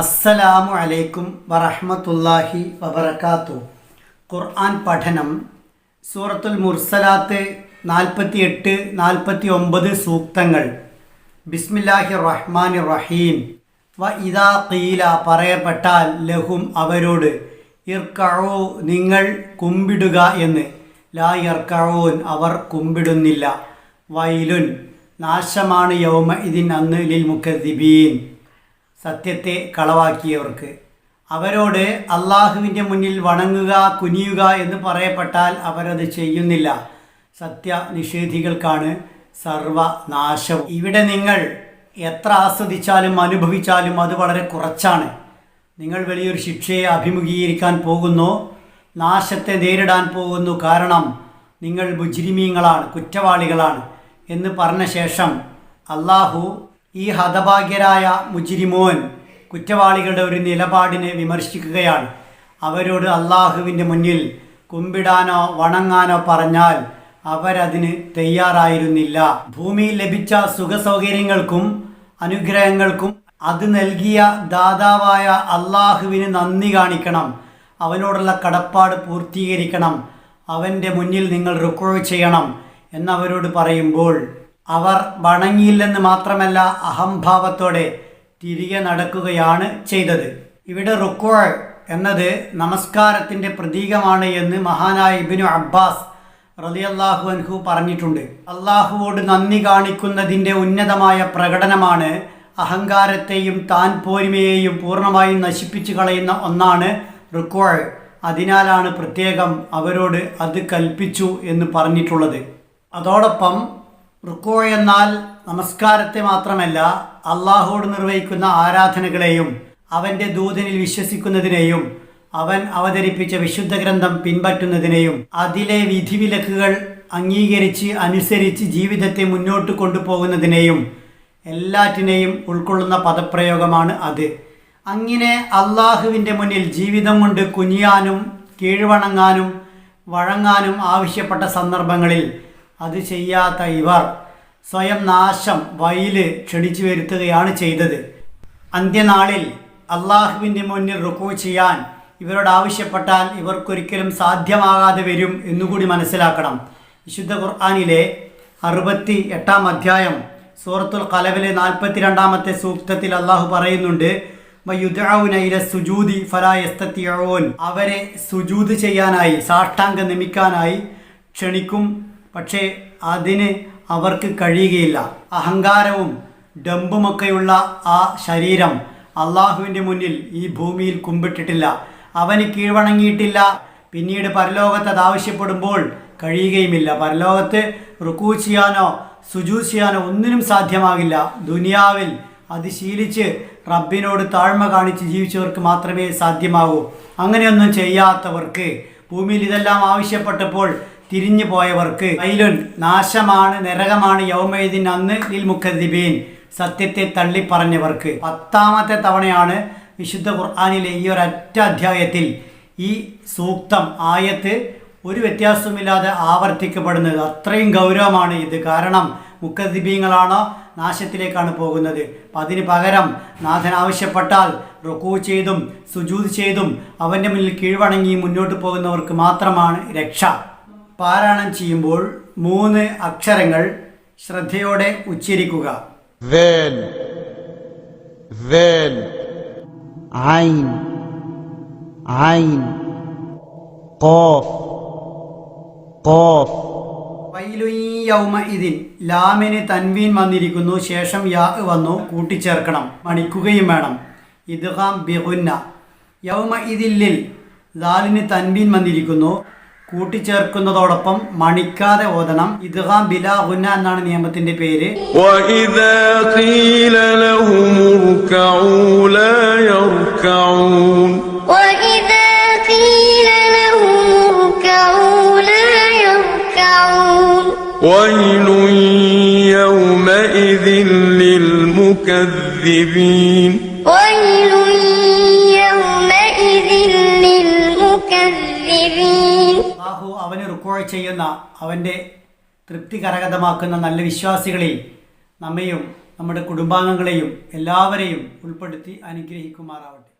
അസ്സലാമു അലൈക്കും വറഹ്മത്തുള്ളാഹി വബറകാത്തു ഖുർആൻ പഠനം സൂറത്തുൽ മുർസലാത്ത് നാൽപ്പത്തി എട്ട് നാൽപ്പത്തി ഒമ്പത് സൂക്തങ്ങൾ. ബിസ്മില്ലാഹി റഹ്മാൻ റഹീം. വ ഇതാ ഖീല പറയപ്പെട്ടാൽ ലഹും അവരോട് ഇർക്കഴോ നിങ്ങൾ കുമ്പിടുക എന്ന്. ലാ ഇർക്കഴോൻ അവർ കുമ്പിടുന്നില്ല. വൈലുൻ നാശമാണ് യൗമ ഇതിൻ അന്ന് ലിൽ മുഖദ്ദിബീൻ സത്യത്തെ കളവാക്കിയവർക്ക്. അവരോട് അള്ളാഹുവിന്റെ മുന്നിൽ വണങ്ങുക കുനിയുക എന്ന് പറയപ്പെട്ടാൽ അവരത് ചെയ്യുന്നില്ല. സത്യ നിഷേധികൾക്കാണ് സർവനാശവും. ഇവിടെ നിങ്ങൾ എത്ര ആസ്വദിച്ചാലും അനുഭവിച്ചാലും അത് വളരെ കുറച്ചാണ്. നിങ്ങൾ വലിയൊരു ശിക്ഷയെ അഭിമുഖീകരിക്കാൻ പോകുന്നു നാശത്തെ നേരിടാൻ പോകുന്നു കാരണം നിങ്ങൾ മുജ്രിമീങ്ങളാണ് കുറ്റവാളികളാണ് എന്ന് പറഞ്ഞ ശേഷം അള്ളാഹു ഈ ഹതഭാഗ്യരായ മുജിരിമോൻ കുറ്റവാളികളുടെ ഒരു നിലപാടിനെ വിമർശിക്കുകയാണ്. അവരോട് അള്ളാഹുവിന്റെ മുന്നിൽ കുമ്പിടാനോ വണങ്ങാനോ പറഞ്ഞാൽ അവരതിന് തയ്യാറായിരുന്നില്ല. ഭൂമിയിൽ ലഭിച്ച സുഖസൗകര്യങ്ങൾക്കും അനുഗ്രഹങ്ങൾക്കും അത് നൽകിയ ദാതാവായ അള്ളാഹുവിന് നന്ദി കാണിക്കണം. അവനോടുള്ള കടപ്പാട് പൂർത്തീകരിക്കണം. അവന്റെ മുന്നിൽ നിങ്ങൾ റിക്കോർഡ് ചെയ്യണം എന്നവരോട് പറയുമ്പോൾ അവർ വണങ്ങിയില്ലെന്ന് മാത്രമല്ല അഹംഭാവത്തോടെ തിരികെ നടക്കുകയാണ് ചെയ്തത്. ഇവിടെ റുക്കോ എന്നത് നമസ്കാരത്തിന്റെ പ്രതീകമാണ് എന്ന് മഹാനായ ഇബിനു അബ്ബാസ് റളിയല്ലാഹു അൻഹു പറഞ്ഞിട്ടുണ്ട്. അള്ളാഹുവോട് നന്ദി കാണിക്കുന്നതിന്റെ ഉന്നതമായ പ്രകടനമാണ് അഹങ്കാരത്തെയും താൻ പോരിമയെയും പൂർണമായും നശിപ്പിച്ചു കളയുന്ന ഒന്നാണ് റുക്കോ. അതിനാലാണ് പ്രത്യേകം അവരോട് അത് കൽപ്പിച്ചു എന്ന് പറഞ്ഞിട്ടുള്ളത്. അതോടൊപ്പം റുക്കോ എന്നാൽ നമസ്കാരത്തെ മാത്രമല്ല അള്ളാഹുവോട് നിർവഹിക്കുന്ന ആരാധനകളെയും അവന്റെ ദൂതനിൽ വിശ്വസിക്കുന്നതിനെയും അവൻ അവതരിപ്പിച്ച വിശുദ്ധ ഗ്രന്ഥം പിൻപറ്റുന്നതിനെയും അതിലെ വിധിവിലക്കുകൾ അംഗീകരിച്ച് അനുസരിച്ച് ജീവിതത്തെ മുന്നോട്ട് കൊണ്ടുപോകുന്നതിനെയും എല്ലാറ്റിനെയും ഉൾക്കൊള്ളുന്ന പദപ്രയോഗമാണ് അത്. അങ്ങനെ അള്ളാഹുവിന്റെ മുന്നിൽ ജീവിതം കൊണ്ട് കുനിയാനും കീഴ്വണങ്ങാനും വഴങ്ങാനും ആവശ്യപ്പെട്ട സന്ദർഭങ്ങളിൽ അത് ചെയ്യാത്ത ഇവർ സ്വയം നാശം വയിൽ ക്ഷണിച്ചു വരുത്തുകയാണ് ചെയ്തത്. അന്ത്യനാളിൽ അള്ളാഹുവിന്റെ മുന്നിൽ റുക്കു ചെയ്യാൻ ഇവരോട് ആവശ്യപ്പെട്ടാൽ ഇവർക്കൊരിക്കലും സാധ്യമാകാതെ വരും എന്നുകൂടി മനസ്സിലാക്കണം. വിശുദ്ധ ഖുർആാനിലെ അറുപത്തി എട്ടാം അധ്യായം സൂറത്തുൽ കലവിലെ നാൽപ്പത്തി രണ്ടാമത്തെ സൂക്തത്തിൽ അള്ളാഹു പറയുന്നുണ്ട് സുജൂതി അവരെ സുജൂത് ചെയ്യാനായി സാഷ്ടാംഗം നിമിക്കാനായി ക്ഷണിക്കും പക്ഷേ അതിന് അവർക്ക് കഴിയുകയില്ല. അഹങ്കാരവും ഡമ്പുമൊക്കെയുള്ള ആ ശരീരം അള്ളാഹുവിന്റെ മുന്നിൽ ഈ ഭൂമിയിൽ കുമ്പിട്ടിട്ടില്ല. അവന് കീഴ്വണങ്ങിയിട്ടില്ല. പിന്നീട് പരലോകത്ത് അത് ആവശ്യപ്പെടുമ്പോൾ കഴിയുകയുമില്ല. പരലോകത്ത് റുക്കൂ ചെയ്യാനോ സുജൂ ചെയ്യാനോ ഒന്നിനും സാധ്യമാകില്ല. ദുനിയാവിൽ അത് ശീലിച്ച് റബ്ബിനോട് താഴ്മ കാണിച്ച് ജീവിച്ചവർക്ക് മാത്രമേ സാധ്യമാകൂ. അങ്ങനെയൊന്നും ചെയ്യാത്തവർക്ക് ഭൂമിയിൽ ഇതെല്ലാം ആവശ്യപ്പെട്ടപ്പോൾ തിരിഞ്ഞു പോയവർക്ക് ഐലുൻ നാശമാണ് നരകമാണ് യൗമൈദിൻ അന്ന് ലിൽ മുഖദ്ദിബീൻ സത്യത്തെ തള്ളിപ്പറഞ്ഞവർക്ക് പത്താമത്തെ തവണയാണ് വിശുദ്ധ ഖുർആാനിലെ ഈ ഒരൊറ്റ അധ്യായത്തിൽ ഈ സൂക്തം ആയത്ത് ഒരു വ്യത്യാസവുമില്ലാതെ ആവർത്തിക്കപ്പെടുന്നത്. അത്രയും ഗൗരവമാണ് ഇത്. കാരണം മുഖദ്ദിബീങ്ങളാണോ നാശത്തിലേക്കാണ് പോകുന്നത്. അപ്പം അതിന് പകരം നാഥൻ ആവശ്യപ്പെട്ടാൽ റുക്കൂ ചെയ്തും സുജൂത് ചെയ്തും അവന്റെ മുന്നിൽ കീഴ്വണങ്ങി മുന്നോട്ട് പോകുന്നവർക്ക് മാത്രമാണ് രക്ഷ. പാരായണം ചെയ്യുമ്പോൾ മൂന്ന് അക്ഷരങ്ങൾ ശ്രദ്ധയോടെ ഉച്ചരിക്കുക ذال ذال عين عين قاف قاف വൈലുയ്യൗമ ഇതിൻ ലാമിന് തൻവീൻ വന്നിരിക്കുന്നു ശേഷം യാ വന്നു കൂട്ടിച്ചേർക്കണം മണിക്കുകയും വേണം ഇദ്ഹാം ബിഹുന്ന യൗമ ഇതില്ലിൽ ലാലിന് തൻവീൻ വന്നിരിക്കുന്നു കൂട്ടിച്ചേർക്കുന്നതോടൊപ്പം മണിക്കാതെ ഓതണം ഇദ്ഹാം ബിലാ ഹുന്ന എന്നാണ് നിയമത്തിന്റെ പേര് وإذا قيل لهم اركعوا لا يركعون وإذا قيل لهم اركعوا لا يركعون ويل يومئذ للمكذبين ويل يومئذ للمكذبين അള്ളാഹു അവന് റുക്കോഴ ചെയ്യുന്ന അവന്റെ തൃപ്തി കരഗതമാക്കുന്ന നല്ല വിശ്വാസികളെ നമ്മയും നമ്മുടെ കുടുംബാംഗങ്ങളെയും എല്ലാവരെയും ഉൾപ്പെടുത്തി അനുഗ്രഹിക്കുമാറാവട്ടെ.